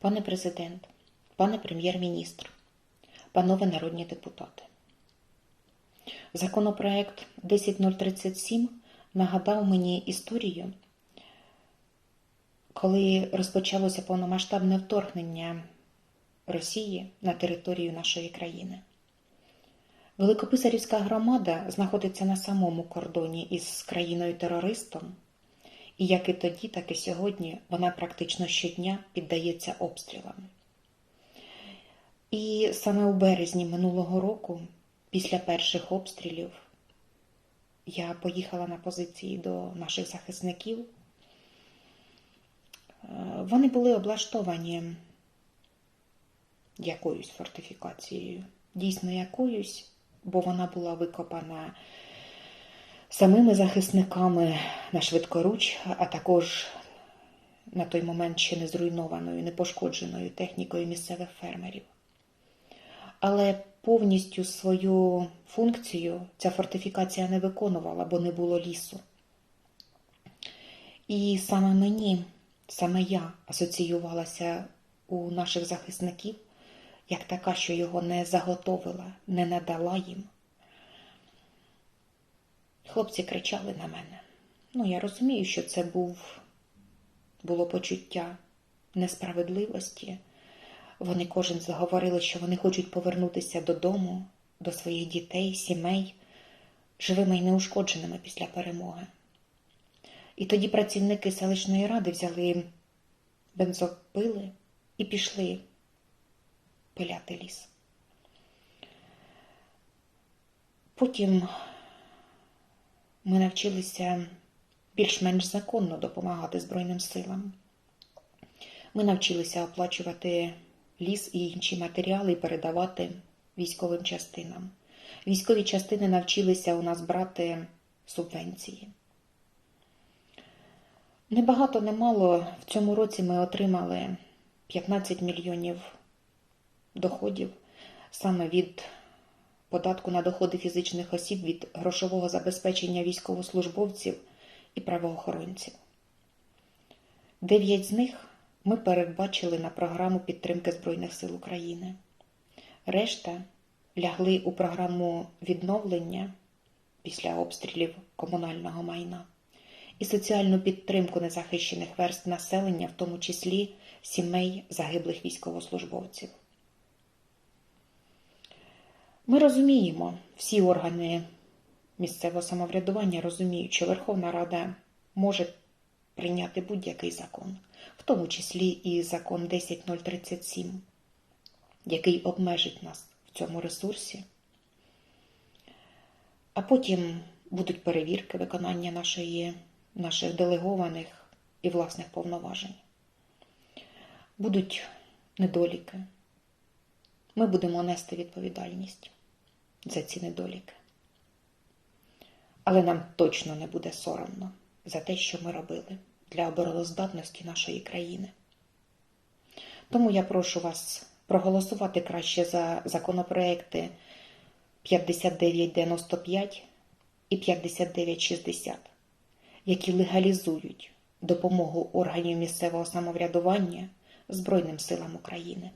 Пане президент, пане прем'єр-міністр, панове народні депутати. Законопроект 10037 нагадав мені історію, коли розпочалося повномасштабне вторгнення Росії на територію нашої країни. Великописарівська громада знаходиться на самому кордоні із країною-терористом, і як і тоді, так і сьогодні вона практично щодня піддається обстрілам. І саме у березні минулого року, після перших обстрілів, я поїхала на позиції до наших захисників. Е, Вони були облаштовані якоюсь фортифікацією, дійсно якоюсь, бо вона була викопана самими захисниками на швидкоруч, а також на той момент ще не зруйнованою, не пошкодженою технікою місцевих фермерів. Але повністю свою функцію ця фортифікація не виконувала, бо не було лісу. І саме мені, саме я асоціювалася у наших захисників як така, що його не заготовила, не надала їм. Хлопці кричали на мене. Ну, я розумію, що це був, було почуття несправедливості. Вони кожен заговорили, що вони хочуть повернутися додому, до своїх дітей, сімей, живими і неушкодженими після перемоги. І тоді працівники селищної ради взяли бензопили і пішли пиляти ліс. Потім ми навчилися більш-менш законно допомагати Збройним силам. Ми навчилися оплачувати ліс і інші матеріали і передавати військовим частинам. Військові частини навчилися у нас брати субвенції. Небагато, немало в цьому році ми отримали 15 мільйонів доходів саме від податку на доходи фізичних осіб від грошового забезпечення військовослужбовців і правоохоронців. Дев'ять з них ми передбачили на програму підтримки Збройних сил України. Решта лягли у програму відновлення після обстрілів комунального майна і соціальну підтримку незахищених верст населення, в тому числі сімей загиблих військовослужбовців. Ми розуміємо, всі органи місцевого самоврядування розуміють, що Верховна Рада може прийняти будь-який закон, в тому числі і закон 10037, який обмежить нас в цьому ресурсі. А потім будуть перевірки виконання нашої, наших делегованих і власних повноважень. Будуть недоліки. Ми будемо нести відповідальність за ці недоліки. Але нам точно не буде соромно за те, що ми робили для обороноздатності нашої країни. Тому я прошу вас проголосувати краще за законопроекти 5995 і 5960, які легалізують допомогу органів місцевого самоврядування Збройним силам України.